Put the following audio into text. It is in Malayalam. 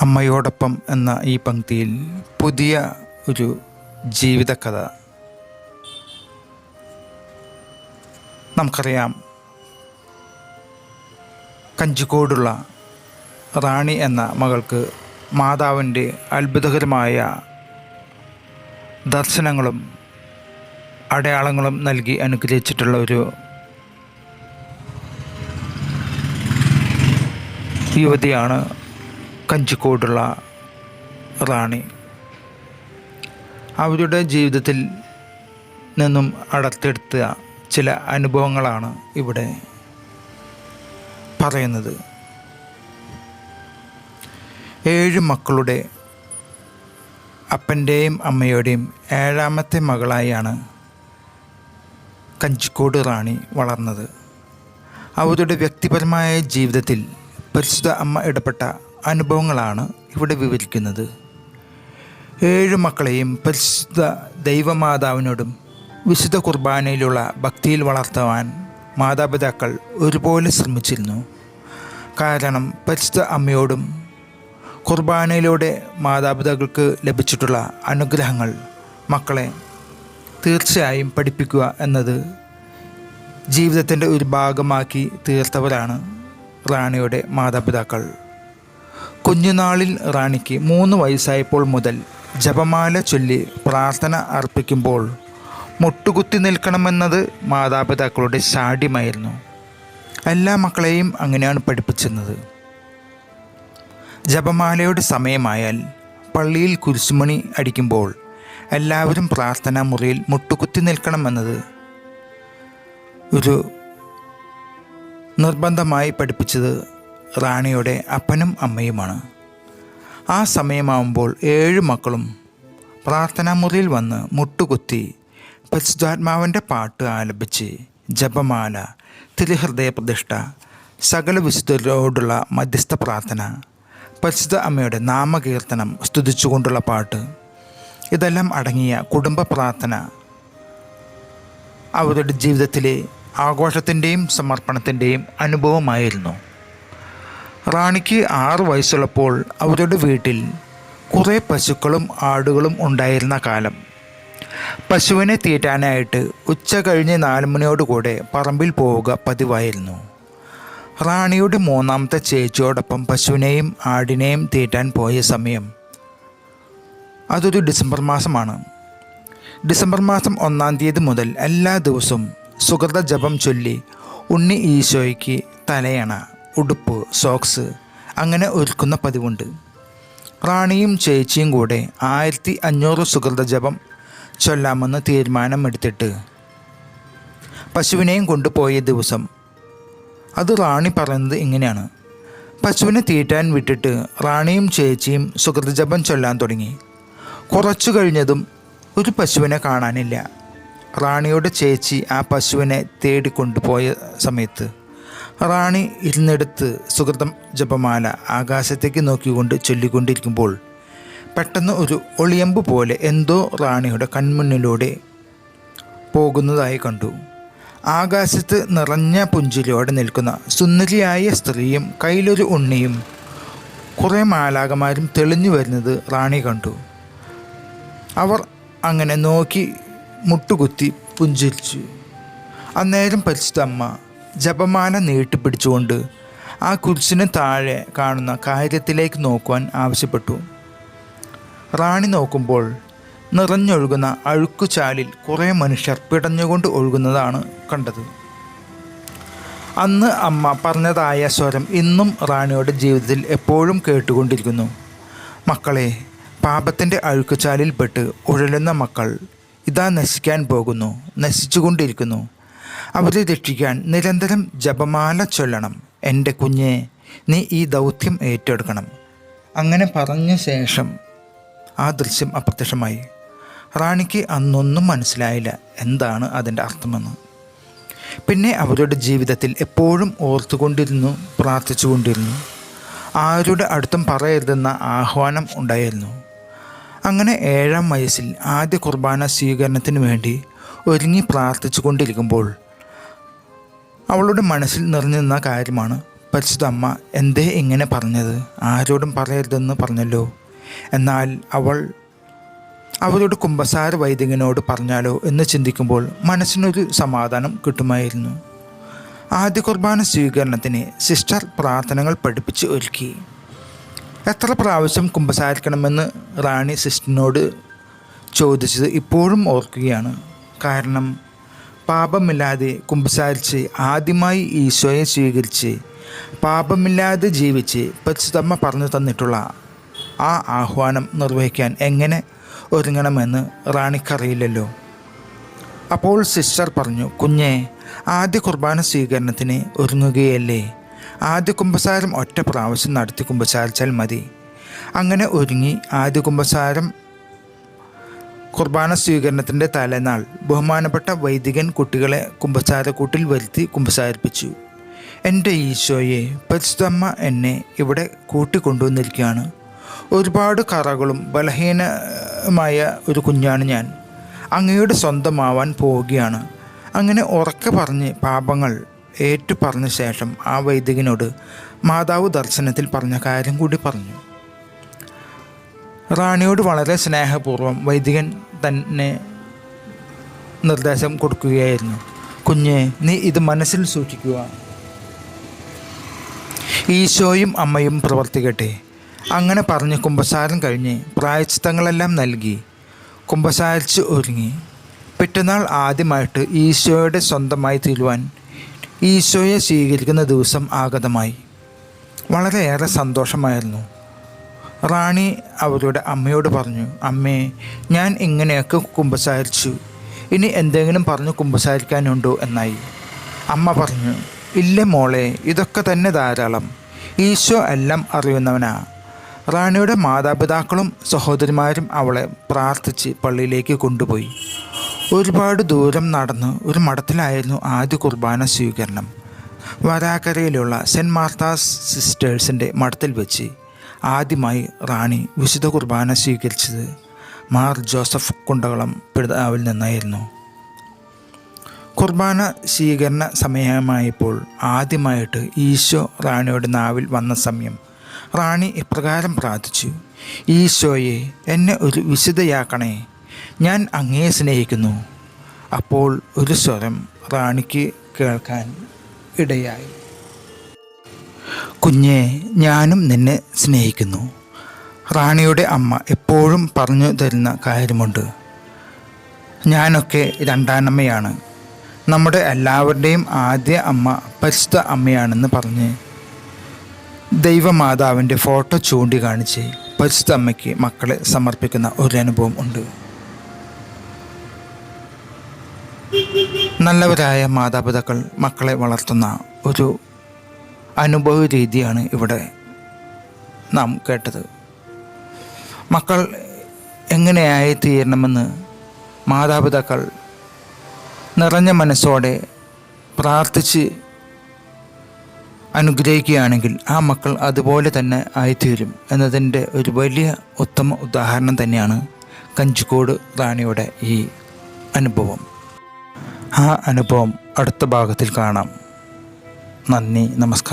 അമ്മയോടൊപ്പം എന്ന ഈ പങ്ക്തിയിൽ പുതിയ ഒരു ജീവിതകഥ നമുക്കറിയാം. കഞ്ചിക്കോടുള്ള റാണി എന്ന മകൾക്ക് മാതാവിന്റെ അത്ഭുതകരമായ ദർശനങ്ങളും അടയാളങ്ങളും നൽകി അനുഗ്രഹിച്ചിട്ടുള്ള ഒരു യുവതിയാണ് കഞ്ചിക്കോടുള്ള റാണി. അവരുടെ ജീവിതത്തിൽ നിന്നും അടർത്തെടുത്ത ചില അനുഭവങ്ങളാണ് ഇവിടെ പറയുന്നത്. ഏഴ് മക്കളുടെ അപ്പന്റെയും അമ്മയുടെയും ഏഴാമത്തെ മകളായാണ് കഞ്ചിക്കോട് റാണി വളർന്നത്. അവരുടെ വ്യക്തിപരമായ ജീവിതത്തിൽ പരിശുദ്ധ അമ്മ ഇടപെട്ട അനുഭവങ്ങളാണ് ഇവിടെ വിവരിക്കുന്നത്. ഏഴ് മക്കളെയും പരിശുദ്ധ ദൈവമാതാവിനോടും വിശുദ്ധ കുർബാനയിലുള്ള ഭക്തിയിൽ വളർത്തുവാൻ മാതാപിതാക്കൾ ഒരുപോലെ ശ്രമിച്ചിരുന്നു. കാരണം പരിശുദ്ധ അമ്മയോടും കുർബാനയിലൂടെ മാതാപിതാക്കൾക്ക് ലഭിച്ചിട്ടുള്ള അനുഗ്രഹങ്ങൾ മക്കളെ തീർച്ചയായും പഠിപ്പിക്കുക എന്നത് ജീവിതത്തിന്റെ ഒരു ഭാഗമാക്കി തീർത്തവരാണ് റാണിയുടെ മാതാപിതാക്കൾ. കുഞ്ഞുനാളിൽ റാണിക്ക് മൂന്ന് വയസ്സായപ്പോൾ മുതൽ ജപമാല ചൊല്ലി പ്രാർത്ഥന അർപ്പിക്കുമ്പോൾ മുട്ടുകുത്തി നിൽക്കണമെന്നത് മാതാപിതാക്കളുടെ ശാഠ്യമായിരുന്നു. എല്ലാ മക്കളെയും അങ്ങനെയാണ് പഠിപ്പിച്ചിരുന്നത്. ജപമാലയുടെ സമയമായാൽ പള്ളിയിൽ കുരിശുമണി അടിക്കുമ്പോൾ എല്ലാവരും പ്രാർത്ഥനാ മുറിയിൽ മുട്ടുകുത്തി നിൽക്കണമെന്നത് ഒരു നിർബന്ധമായി പഠിപ്പിച്ചത് റാണിയുടെ അപ്പനും അമ്മയുമാണ്. ആ സമയമാവുമ്പോൾ ഏഴ് മക്കളും പ്രാർത്ഥനാ മുറിയിൽ വന്ന് മുട്ടുകുത്തി പരിശുദ്ധാത്മാവിന്റെ പാട്ട് ആലപിച്ച് ജപമാല തിരുഹൃദയ പ്രതിഷ്ഠ സകല വിശുദ്ധരോടുള്ള മധ്യസ്ഥ പ്രാർത്ഥന പരിശുദ്ധ അമ്മയുടെ നാമകീർത്തനം സ്തുതിച്ചുകൊണ്ടുള്ള പാട്ട് ഇതെല്ലാം അടങ്ങിയ കുടുംബ പ്രാർത്ഥന അവരുടെ ജീവിതത്തിലെ ആഘോഷത്തിന്റെയും സമർപ്പണത്തിന്റെയും അനുഭവമായിരുന്നു. റാണിക്ക് ആറു വയസ്സുള്ളപ്പോൾ അവരുടെ വീട്ടിൽ കുറേ പശുക്കളും ആടുകളും ഉണ്ടായിരുന്ന കാലം. പശുവിനെ തീറ്റാനായിട്ട് ഉച്ച കഴിഞ്ഞ് നാല് മണിയോടുകൂടെ പറമ്പിൽ പോവുക പതിവായിരുന്നു. റാണിയുടെ മൂന്നാമത്തെ ചേച്ചിയോടൊപ്പം പശുവിനെയും ആടിനെയും തീറ്റാൻ പോയ സമയം അതൊരു ഡിസംബർ മാസമാണ്. ഡിസംബർ മാസം ഒന്നാം തീയതി മുതൽ എല്ലാ ദിവസവും സുഹൃത ജപം ചൊല്ലി ഉണ്ണി ഈശോയ്ക്ക് തലയണ. ഉടുപ്പ് സോക്സ് അങ്ങനെ ഒരുക്കുന്ന പതിവുണ്ട്. റാണിയും ചേച്ചിയും കൂടെ ആയിരത്തി അഞ്ഞൂറ് സുഹൃത ജപം ചൊല്ലാമെന്ന് തീരുമാനമെടുത്തിട്ട് പശുവിനെയും കൊണ്ടുപോയ ദിവസം. അത് റാണി പറയുന്നത് ഇങ്ങനെയാണ്. പശുവിനെ തീറ്റാൻ വിട്ടിട്ട് റാണിയും ചേച്ചിയും സുഹൃതജപം ചൊല്ലാൻ തുടങ്ങി. കുറച്ചു കഴിഞ്ഞതും ഒരു പശുവിനെ കാണാനില്ല. റാണിയുടെ ചേച്ചി ആ പശുവിനെ തേടിക്കൊണ്ടുപോയ സമയത്ത് റാണി ഇരുന്നെടുത്ത് സുഹൃതം ജപമാല ആകാശത്തേക്ക് നോക്കിക്കൊണ്ട് ചൊല്ലിക്കൊണ്ടിരിക്കുമ്പോൾ പെട്ടെന്ന് ഒരു ഒളിയമ്പ് പോലെ എന്തോ റാണിയുടെ കൺമുന്നിലൂടെ പോകുന്നതായി കണ്ടു. ആകാശത്ത് നിറഞ്ഞ പുഞ്ചിരിയോടെ നിൽക്കുന്ന സുന്ദരിയായ സ്ത്രീയും കയ്യിലൊരു ഉണ്ണിയും കുറേ മാലാകമാരും തെളിഞ്ഞു വരുന്നത് റാണി കണ്ടു. അവർ അങ്ങനെ നോക്കി മുട്ടുകുത്തി പുഞ്ചിരിച്ചു. അന്നേരം പരിശുദ്ധ ജപമാല നീട്ടിപ്പിടിച്ചുകൊണ്ട് ആ കുരിശിന് താഴെ കാണുന്ന കാര്യത്തിലേക്ക് നോക്കുവാൻ ആവശ്യപ്പെട്ടു. റാണി നോക്കുമ്പോൾ നിറഞ്ഞൊഴുകുന്ന അഴുക്കുചാലിൽ കുറേ മനുഷ്യർ പിടഞ്ഞുകൊണ്ട് ഒഴുകുന്നതാണ് കണ്ടത്. അന്ന് അമ്മ പറഞ്ഞതായ സ്വരം ഇന്നും റാണിയുടെ ജീവിതത്തിൽ എപ്പോഴും കേട്ടുകൊണ്ടിരിക്കുന്നു. മക്കളെ പാപത്തിന്റെ അഴുക്കുചാലിൽപ്പെട്ട് ഉഴലുന്ന മക്കൾ ഇതാ നശിക്കാൻ പോകുന്നു നശിച്ചുകൊണ്ടിരിക്കുന്നു. അവരെ രക്ഷിക്കാൻ നിരന്തരം ജപമാല ചൊല്ലണം. എന്റെ കുഞ്ഞെ നീ ഈ ദൗത്യം ഏറ്റെടുക്കണം. അങ്ങനെ പറഞ്ഞ ശേഷം ആ ദൃശ്യം അപ്രത്യക്ഷമായി. റാണിക്ക് അന്നൊന്നും മനസ്സിലായില്ല എന്താണ് അതിന്റെ അർത്ഥമെന്ന്. പിന്നെ അവരുടെ ജീവിതത്തിൽ എപ്പോഴും ഓർത്തുകൊണ്ടിരുന്നു പ്രാർത്ഥിച്ചുകൊണ്ടിരുന്നു. ആരുടെ അടുത്തും പറയരുതെന്ന ആഹ്വാനം ഉണ്ടായിരുന്നു. അങ്ങനെ ഏഴാം വയസ്സിൽ ആദ്യ കുർബാന സ്വീകരണത്തിന് വേണ്ടി ഒരുങ്ങി പ്രാർത്ഥിച്ചു കൊണ്ടിരിക്കുമ്പോൾ അവളുടെ മനസ്സിൽ നിറഞ്ഞു നിന്ന കാര്യമാണ്. പരിശുദ്ധ അമ്മ എന്തേ ഇങ്ങനെ പറഞ്ഞത്? ആരോടും പറയരുതെന്ന് പറഞ്ഞല്ലോ. എന്നാൽ അവൾ അവരോട് കുംഭസാര വൈദികനോട് പറഞ്ഞാലോ എന്ന് ചിന്തിക്കുമ്പോൾ മനസ്സിനൊരു സമാധാനം കിട്ടുമായിരുന്നു. ആദ്യ കുർബാന സ്വീകരണത്തിന് സിസ്റ്റർ പ്രാർത്ഥനകൾ പഠിപ്പിച്ച് ഒരുക്കി. എത്ര പ്രാവശ്യം കുമ്പസാരിക്കണമെന്ന് റാണി സിസ്റ്ററിനോട് ചോദിച്ചത് ഇപ്പോഴും ഓർക്കുകയാണ്. കാരണം പാപമില്ലാതെ കുമ്പസാരിച്ച് ആദ്യമായി ഈശോയെ സ്വീകരിച്ച് പാപമില്ലാതെ ജീവിച്ച് പരിശുദ്ധമ്മ പറഞ്ഞു തന്നിട്ടുള്ള ആ ആഹ്വാനം നിർവഹിക്കാൻ എങ്ങനെ ഒരുങ്ങണമെന്ന് റാണിക്കറിയില്ലല്ലോ. അപ്പോൾ സിസ്റ്റർ പറഞ്ഞു കുഞ്ഞെ ആദ്യ കുർബാന സ്വീകരണത്തിന് ഒരുങ്ങുകയല്ലേ? ആദ്യ കുമ്പസാരം ഒറ്റ പ്രാവശ്യം നടത്തി കുമ്പസാരിച്ചാൽ മതി. അങ്ങനെ ഒരുങ്ങി ആദ്യ കുമ്പസാരം കുർബാന സ്വീകരണത്തിന്റെ തലേനാൾ ബഹുമാനപ്പെട്ട വൈദികൻ കുട്ടികളെ കുമ്പസാരക്കൂട്ടിൽ വരുത്തി കുമ്പസാരിപ്പിച്ചു എന്റെ ഈശോയെ പരിശുദ്ധമ്മ എന്നെ ഇവിടെ കൂട്ടിക്കൊണ്ടുവന്നിരിക്കുകയാണ്. ഒരുപാട് കറകളും ബലഹീനമായ ഒരു കുഞ്ഞാണ് ഞാൻ. അങ്ങയുടെ സ്വന്തമാവാൻ പോവുകയാണ്. അങ്ങനെ ഉറക്കെ പറഞ്ഞ് പാപങ്ങൾ ഏറ്റു പറഞ്ഞ ശേഷം ആ വൈദികനോട് മാതാവ് ദർശനത്തിൽ പറഞ്ഞ കാര്യം കൂടി പറഞ്ഞു. റാണിയോട് വളരെ സ്നേഹപൂർവം വൈദികൻ തന്നെ നിർദ്ദേശം കൊടുക്കുകയായിരുന്നു. കുഞ്ഞെ നീ ഇത് മനസ്സിൽ സൂക്ഷിക്കുക. ഈശോയും അമ്മയും പ്രവർത്തിക്കട്ടെ. അങ്ങനെ പറഞ്ഞ് കുമ്പസാരം കഴിഞ്ഞ് പ്രായച്ചിത്തങ്ങളെല്ലാം നൽകി. കുമ്പസാരിച്ച് ഒരുങ്ങി. പിറ്റന്നാൾ ആദ്യമായിട്ട് ഈശോയുടെ സ്വന്തമായി തീരുവാൻ ഈശോയെ സ്വീകരിക്കുന്ന ദിവസം ആഗതമായി. വളരെയേറെ സന്തോഷമായിരുന്നു. റാണി അവരുടെ അമ്മയോട് പറഞ്ഞു അമ്മേ ഞാൻ ഇങ്ങനെയൊക്കെ കുമ്പസാരിച്ചു. ഇനി എന്തെങ്കിലും പറഞ്ഞു കുമ്പസാരിക്കാനുണ്ടോ? എന്നായി. അമ്മ പറഞ്ഞു ഇല്ല മോളെ ഇതൊക്കെ തന്നെ ധാരാളം. ഈശോ എല്ലാം അറിയുന്നവനാ. റാണിയുടെ മാതാപിതാക്കളും സഹോദരിമാരും അവളെ പ്രാർത്ഥിച്ച് പള്ളിയിലേക്ക് കൊണ്ടുപോയി. ഒരുപാട് ദൂരം നടന്ന് ഒരു മഠത്തിലായിരുന്നു ആദ്യ കുർബാന സ്വീകരണം. വരാക്കരയിലുള്ള സെന്റ് മാർത്താസ് സിസ്റ്റേഴ്സിന്റെ മഠത്തിൽ വെച്ച് ആദ്യമായി റാണി വിശുദ്ധ കുർബാന സ്വീകരിച്ചത് മാർ ജോസഫ് കുണ്ടകളം പിതാവിൽ നിന്നായിരുന്നു. കുർബാന സ്വീകരണ സമയമായപ്പോൾ ആദ്യമായിട്ട് ഈശോ റാണിയുടെ നാവിൽ വന്ന സമയം റാണി ഇപ്രകാരം പ്രാർത്ഥിച്ചു ഈശോയെ എന്നെ ഒരു വിശുദ്ധയാക്കണേ ഞാൻ അങ്ങയെ സ്നേഹിക്കുന്നു. അപ്പോൾ ഒരു സ്വരം റാണിക്ക് കേൾക്കാൻ ഇടയായി. കുഞ്ഞെ ഞാനും നിന്നെ സ്നേഹിക്കുന്നു. റാണിയുടെ അമ്മ എപ്പോഴും പറഞ്ഞു തരുന്ന കാര്യമുണ്ട്. ഞാനൊക്കെ രണ്ടാനമ്മയാണ്. നമ്മുടെ എല്ലാവരുടെയും ആദ്യ അമ്മ പരിശുദ്ധ അമ്മയാണെന്ന് പറഞ്ഞ് ദൈവമാതാവിന്റെ ഫോട്ടോ ചൂണ്ടിക്കാണിച്ച് പരിശുദ്ധ അമ്മയ്ക്ക് മക്കളെ സമർപ്പിക്കുന്ന ഒരു അനുഭവം ഉണ്ട്. നല്ലവരായ മാതാപിതാക്കൾ മക്കളെ വളർത്തുന്ന ഒരു അനുഭവ രീതിയാണ് ഇവിടെ നാം കേട്ടത്. മക്കൾ എങ്ങനെയായി തീരണമെന്ന് മാതാപിതാക്കൾ നിറഞ്ഞ മനസ്സോടെ പ്രാർത്ഥിച്ച് അനുഗ്രഹിക്കുകയാണെങ്കിൽ ആ മക്കൾ അതുപോലെ തന്നെ ആയിത്തീരും എന്നതിന്റെ ഒരു വലിയ ഉത്തമ ഉദാഹരണം തന്നെയാണ് കഞ്ചിക്കോട് റാണിയുടെ ഈ അനുഭവം. ആ അനുഭവം അടുത്ത ഭാഗത്തിൽ കാണാം. നന്ദി നമസ്കാരം.